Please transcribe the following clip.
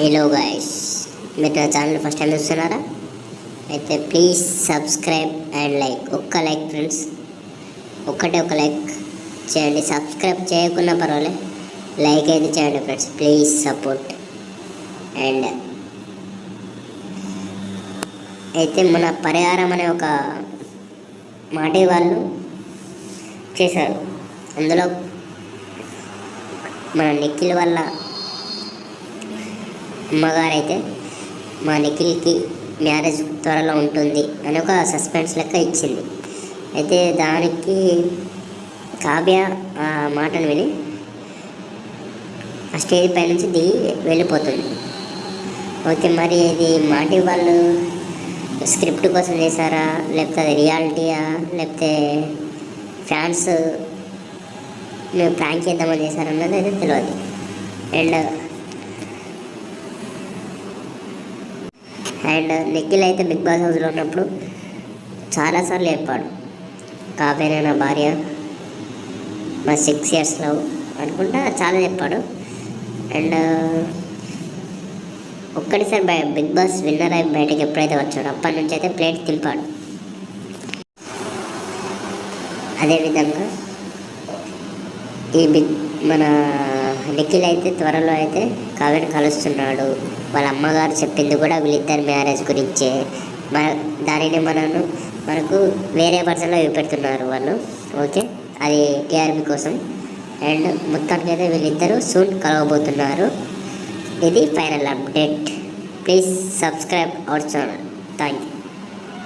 Hello guys మీరు నా channel first time చూస్తున్నారా? అయితే ప్లీజ్ సబ్స్క్రైబ్ అండ్ లైక్ ఒక్క లైక్ ఫ్రెండ్స్ ఒక్కటే ఒక లైక్ చేయండి. సబ్స్క్రైబ్ చేయకున్నా పర్వాలే. లైక్ అయితే చేయండి ఫ్రెండ్స్ ప్లీజ్ సపోర్ట్ అండ్ అయితే మన పరిహారం అనే ఒక మాట వాళ్ళు చేశారు. అందులో మన నిఖిల్ వల్ల అమ్మగారైతే మా నిఖిల్కి మ్యారేజ్ త్వరలో ఉంటుంది అని ఒక సస్పెన్స్ లెక్క ఇచ్చింది. అయితే దానికి కావ్య ఆ మాటను విని ఆ స్టేజ్ పై నుంచి దిగి వెళ్ళిపోతుంది. ఓకే మరి ఇది మాటి వాళ్ళు స్క్రిప్ట్ కోసం చేశారా? లేకపోతే అది రియాలిటీయా? లేకపోతే ఫ్యాన్స్ మేము ప్రాంక్ చేద్దామని చేశారన్నది అయితే తెలియదు అండ్ అండ్ నిఖిల్ అయితే బిగ్ బాస్ హౌస్లో ఉన్నప్పుడు చాలాసార్లు చెప్పాడు కావ్యనే నా భార్య మా సిక్స్ ఇయర్స్లో అనుకుంటా చాలా చెప్పాడు. అండ్ ఒక్కడిసారి బయ బిగ్ బాస్ విన్నర్ అయి బయటకు ఎప్పుడైతే వచ్చాడో అప్పటి నుంచి అయితే ప్లేట్ తింపాడు అదేవిధంగా ఈ బిగ్ మన నిఖిల్ అయితే త్వరలో అయితే కావ్యను కలుస్తున్నాడు. వాళ్ళ అమ్మగారు చెప్పింది కూడా వీళ్ళిద్దరి మ్యారేజ్ గురించే. మన దానిని మనను మనకు వేరే పర్సన్లో చూపెడుతున్నారు వాళ్ళు. ఓకే? అది టీఆర్పీ కోసం. అండ్ మొత్తానికి అయితే వీళ్ళిద్దరూ సూన్ కలవబోతున్నారు. ఇది final update. Please subscribe our channel. Thank you